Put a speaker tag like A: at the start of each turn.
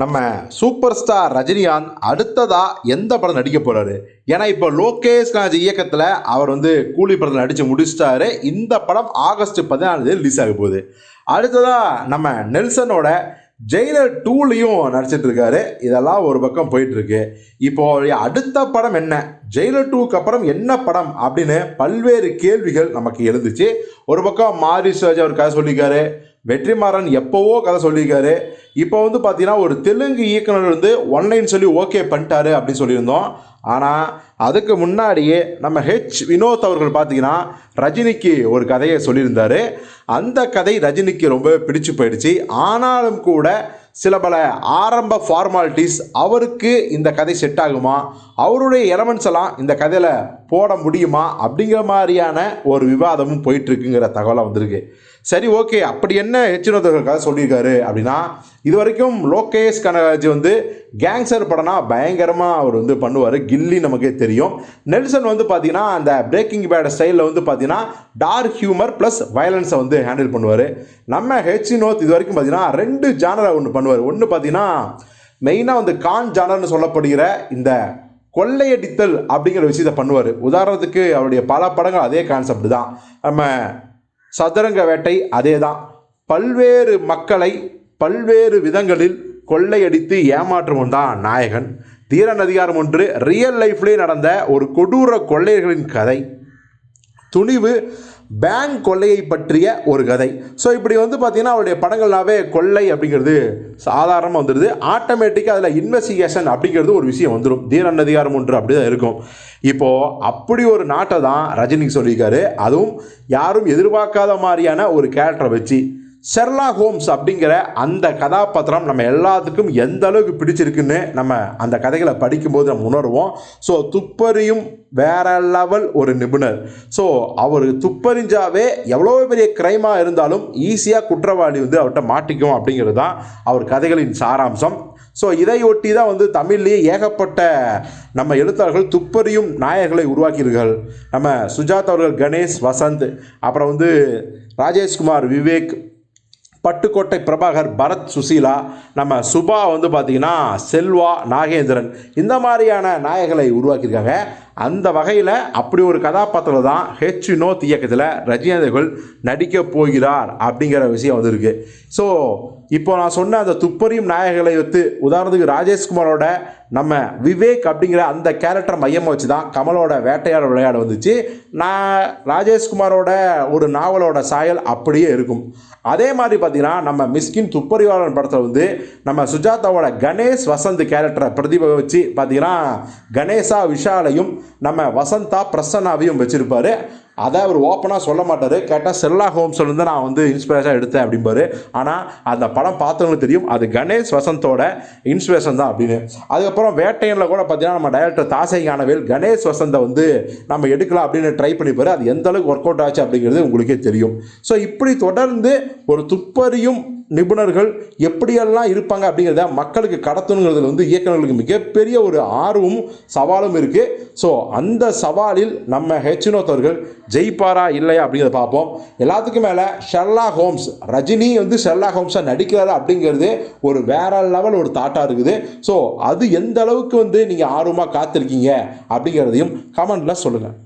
A: நம்ம super star Rajinikanth அடுத்ததா எந்த படம் நடிக்க போறாரு? ஏன்னா இப்போ லோகேஷ் கணாஜ் இயக்கத்தில் அவர் வந்து கூலி படத்தில் நடித்து முடிச்சிட்டாரு. இந்த படம் ஆகஸ்ட் பதினாலு தேதி ரிலீஸ் ஆக போகுது. அடுத்ததா நம்ம நெல்சனோட ஜெயிலர் டூலையும் நடிச்சிட்டு இருக்காரு. இதெல்லாம் ஒரு பக்கம் போயிட்டு இருக்கு. இப்போ அடுத்த படம் என்ன? ஜெயிலர் டூக்கு அப்புறம் என்ன படம் அப்படின்னு பல்வேறு கேள்விகள் நமக்கு எழுந்துச்சு. ஒரு பக்கம் மாரி சிவாஜி அவர் கதை சொல்லியிருக்காரு. வெற்றிமாறன் எப்போவோ கதை சொல்லியிருக்காரு. இப்போ வந்து பார்த்தீங்கன்னா ஒரு தெலுங்கு இயக்குனர் வந்து ஒன்லைன் சொல்லி ஓகே பண்ணிட்டாரு அப்படின்னு சொல்லியிருந்தோம். ஆனால் அதுக்கு முன்னாடியே நம்ம ஹெச் வினோத் அவர்கள் பார்த்தீங்கன்னா ரஜினிக்கு ஒரு கதையை சொல்லியிருந்தாரு. அந்த கதை ரஜினிக்கு ரொம்ப பிடிச்சு போயிடுச்சு. ஆனாலும் கூட சில பல ஆரம்ப ஃபார்மாலிட்டிஸ் அவருக்கு இந்த கதை செட் ஆகுமா? அவருடைய எலமெண்ட்ஸ் எல்லாம் இந்த கதையில் போட முடியுமா? அப்படிங்கிற மாதிரியான ஒரு விவாதமும் போயிட்டுருக்குங்கிற தகவலாக வந்திருக்கு. சரி ஓகே அப்படி என்ன ஹெச்னோதர்கள் சொல்லியிருக்காரு அப்படின்னா இது வரைக்கும் லோகேஷ் கனகராஜ் வந்து கேங்ஸ்டர் படம்னா பயங்கரமாக அவர் வந்து பண்ணுவார். கில்லி நமக்கே தெரியும். நெல்சன் வந்து பார்த்தீங்கன்னா அந்த பிரேக்கிங் பேட் ஸ்டைலில் வந்து பார்த்தீங்கன்னா டார்க் ஹியூமர் ப்ளஸ் வயலன்ஸை வந்து ஹேண்டில் பண்ணுவார். நம்ம ஹெச் வினோத் இது வரைக்கும் பார்த்தீங்கன்னா ரெண்டு ஜானரை ஒன்று பண்ணுவார். ஒன்று பார்த்தீங்கன்னா மெயினாக வந்து கான் ஜானர்னு சொல்லப்படுகிற இந்த கொள்ளையடித்தல் அப்படிங்கிற விஷயத்தை பண்ணுவார். உதாரணத்துக்கு அவருடைய பல படங்கள் அதே கான்செப்ட் தான். நம்ம சதுரங்க வேட்டை அதே தான் பல்வேறு மக்களை பல்வேறு விதங்களில் கொள்ளையடித்து ஏமாற்றுவன் தான் நாயகன். தீரன் அதிகாரம் ஒன்று ரியல் லைஃப்லேயே நடந்த ஒரு கொடூர கொள்ளையர்களின் கதை. துணிவு பேங்க் கொள்ளையை பற்றிய ஒரு கதை. ஸோ இப்படி வந்து பார்த்தீங்கன்னா அவருடைய படங்கள்னாவே கொள்ளை அப்படிங்கிறது சாதாரணமாக வந்துடுது ஆட்டோமேட்டிக்காக அதில் இன்வெஸ்டிகேஷன் அப்படிங்கிறது ஒரு விஷயம் வந்துடும் தீரன் ஒன்று அப்படி தான் இருக்கும். இப்போது அப்படி ஒரு நாட்டை தான் ரஜினிக்கு சொல்லியிருக்காரு. அதுவும் யாரும் எதிர்பார்க்காத மாதிரியான ஒரு கேரக்டரை வச்சு ஷெர்லா ஹோம்ஸ் அப்படிங்கிற அந்த கதாபாத்திரம் நம்ம எல்லாத்துக்கும் எந்த அளவுக்கு பிடிச்சிருக்குன்னு நம்ம அந்த கதைகளை படிக்கும்போது நம்ம உணர்வோம். ஸோ துப்பறியும் வேற லெவல் ஒரு நிபுணர். ஸோ அவர் துப்பறிஞ்சாவே எவ்வளோ பெரிய கிரைமாக இருந்தாலும் ஈஸியாக குற்றவாளி வந்து அவர்கிட்ட மாட்டிக்கும் அப்படிங்கிறது தான் அவர் கதைகளின் சாராம்சம். ஸோ இதையொட்டி தான் வந்து தமிழ்லேயே ஏகப்பட்ட நம்ம எழுத்தாளர்கள் துப்பறியும் நாயகர்களை உருவாக்கியிருக்கள் நம்ம சுஜாத் அவர்கள் கணேஷ் வசந்த் அப்புறம் வந்து ராஜேஷ்குமார் விவேக் பட்டுக்கோட்டை பிரபாகர் பரத் சுசீலா நம்ம சுபா வந்து பார்த்திங்கன்னா செல்வா நாகேந்திரன் இந்த மாதிரியான நாயகளை உருவாக்கியிருக்காங்க. அந்த வகையில் அப்படி ஒரு கதாபாத்திரம் தான் ஹெச் வினோத் இயக்கத்தில் ரஜினிகள் நடிக்க போகிறார் அப்படிங்கிற விஷயம் வந்திருக்கு ஸோ இப்போ நான் சொன்ன அந்த துப்பறியும் நாயகர்களை வைத்து உதாரணத்துக்கு ராஜேஷ்குமாரோட நம்ம விவேக் அப்படிங்கிற அந்த கேரக்டர் மையமாக வச்சு தான் கமலோட வேட்டையாட விளையாட வந்துச்சு. நான் ராஜேஷ்குமாரோட ஒரு நாவலோட சாயல் அப்படியே இருக்கும். அதே மாதிரி பார்த்தீங்கன்னா நம்ம மிஸ்கின் துப்பறிவாளன் படத்தில் வந்து நம்ம சுஜாதாவோட கணேஷ் வசந்த் கேரக்டரை பிரதிபை வச்சு பார்த்தீங்கன்னா கணேஷா விஷாலையும் நம்ம வசந்தா பிரசன்னாவையும் வச்சுருப்பாரு. அதை அவர் ஓப்பனாக சொல்ல மாட்டார். கேட்டால் செல்லா ஹோம்ஸ்லேருந்து நான் வந்து இன்ஸ்பிரேஷன் எடுத்தேன் அப்படிம்பாரு. ஆனால் அந்த படம் பார்த்தவங்களுக்கு தெரியும் அது கணேஷ் வசந்தோட இன்ஸ்பிரேஷன் தான் அப்படின்னு. அதுக்கப்புறம் வேட்டையனில் கூட பார்த்தீங்கன்னா நம்ம டைரக்டர் தாசை ஞானவேல் கணேஷ் வசந்தை வந்து நம்ம எடுக்கலாம் அப்படின்னு ட்ரை பண்ணிப்பாரு. அது எந்த அளவுக்கு ஒர்க் அவுட் ஆச்சு அப்படிங்கிறது உங்களுக்கே தெரியும். ஸோ இப்படி தொடர்ந்து ஒரு துப்பறியும் நிபுணர்கள் எப்படியெல்லாம் இருப்பாங்க அப்படிங்கிறத மக்களுக்கு கடத்தணுங்கிறதுல வந்து இயக்குநர்களுக்கு மிகப்பெரிய ஒரு ஆர்வமும் சவாலும் இருக்குது ஸோ அந்த சவாலில் நம்ம ஹெச்னோத் ஜெயிப்பாரா இல்லையா அப்படிங்கிறத பார்ப்போம். எல்லாத்துக்கும் மேலே ஷெர்லா ஹோம்ஸ் ரஜினி வந்து ஷெர்லா ஹோம்ஸாக நடிக்கிறாரு அப்படிங்கிறது ஒரு வேற லெவல் ஒரு தாட்டாக இருக்குது. ஸோ அது எந்த அளவுக்கு வந்து நீங்கள் ஆர்வமாக காத்திருக்கீங்க அப்படிங்கிறதையும் கமெண்ட்டில் சொல்லுங்கள்